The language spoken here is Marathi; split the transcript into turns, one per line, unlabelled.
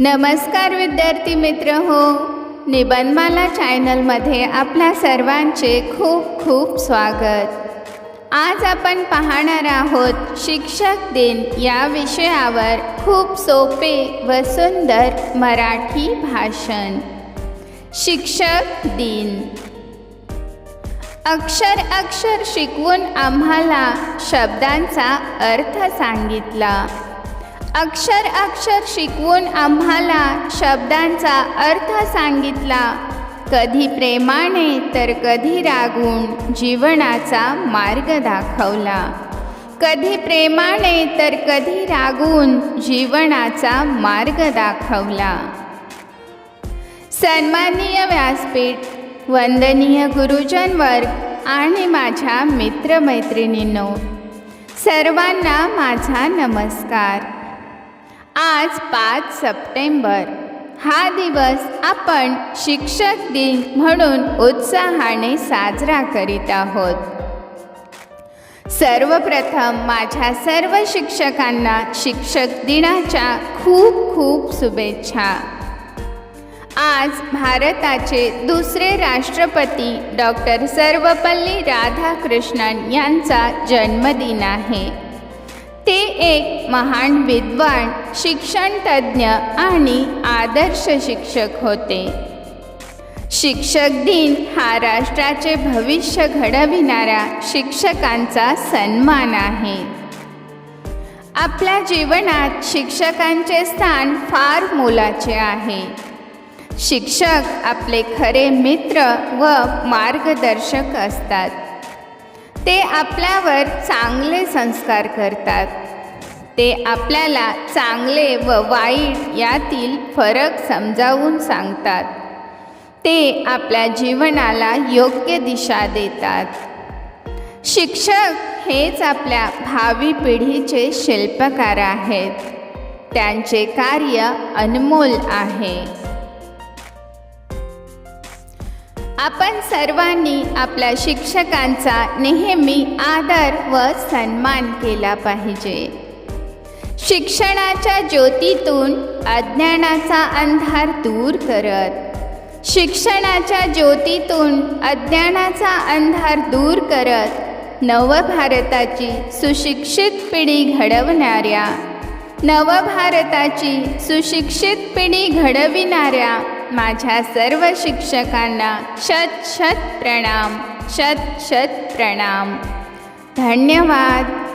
नमस्कार विद्यार्थी मित्र हो. निबंधमाला चॅनलमध्ये आपल्या सर्वांचे खूप खूप स्वागत. आज आपण पाहणार आहोत शिक्षक दिन या विषयावर खूप सोपे व सुंदर मराठी भाषण. शिक्षक दिन. अक्षर अक्षर शिकवून आम्हाला शब्दांचा अर्थ सांगितला. अक्षर अक्षर शिकवून आम्हाला शब्दांचा अर्थ सांगितला. कधी प्रेमाने तर कधी रागून जीवनाचा मार्ग दाखवला. कधी प्रेमाने तर कधी रागून जीवनाचा मार्ग दाखवला. सन्माननीय व्यासपीठ वंदनीय गुरुजन वर्ग आणि माझ्या मित्रमैत्रिणींनो सर्वांना माझा नमस्कार. आज पाच सप्टेंबर. हा दिवस आपण शिक्षक दिन म्हणून उत्साहाने साजरा करीत आहोत. सर्वप्रथम माझ्या सर्व शिक्षकांना शिक्षक दिनाच्या खूप खूप शुभेच्छा. आज भारताचे दुसरे राष्ट्रपती डॉक्टर सर्वपल्ली राधाकृष्णन यांचा जन्मदिन आहे. ते एक महान विद्वान शिक्षणतज्ज्ञ आणि आदर्श शिक्षक होते. शिक्षक दिन हा राष्ट्राचे भविष्य घडविणाऱ्या शिक्षकांचा सन्मान आहे. आपल्या जीवनात शिक्षकांचे स्थान फार मोलाचे आहे. शिक्षक आपले खरे मित्र व मार्गदर्शक असतात. ते आपल्यावर चांगले संस्कार करतात. ते आपल्याला चांगले व वाईट यातील फरक समजावून सांगतात. ते आपल्या जीवनाला योग्य दिशा देतात. शिक्षक हेच आपल्या भावी पिढीचे शिल्पकार आहेत. त्यांचे कार्य अनमोल आहे. आपण सर्वांनी आपल्या शिक्षकांचा नेहमी आदर व सन्मान केला पाहिजे. शिक्षणाच्या ज्योतीतून अज्ञानाचा अंधार दूर करत. शिक्षणाच्या ज्योतीतून अज्ञानाचा अंधार दूर करत नवभारताची सुशिक्षित पिढी घडवणाऱ्या नवभारताची सुशिक्षित पिढी घडविणाऱ्या माझ्या सर्व शिक्षकांना शत शत प्रणाम शत शत प्रणाम. धन्यवाद.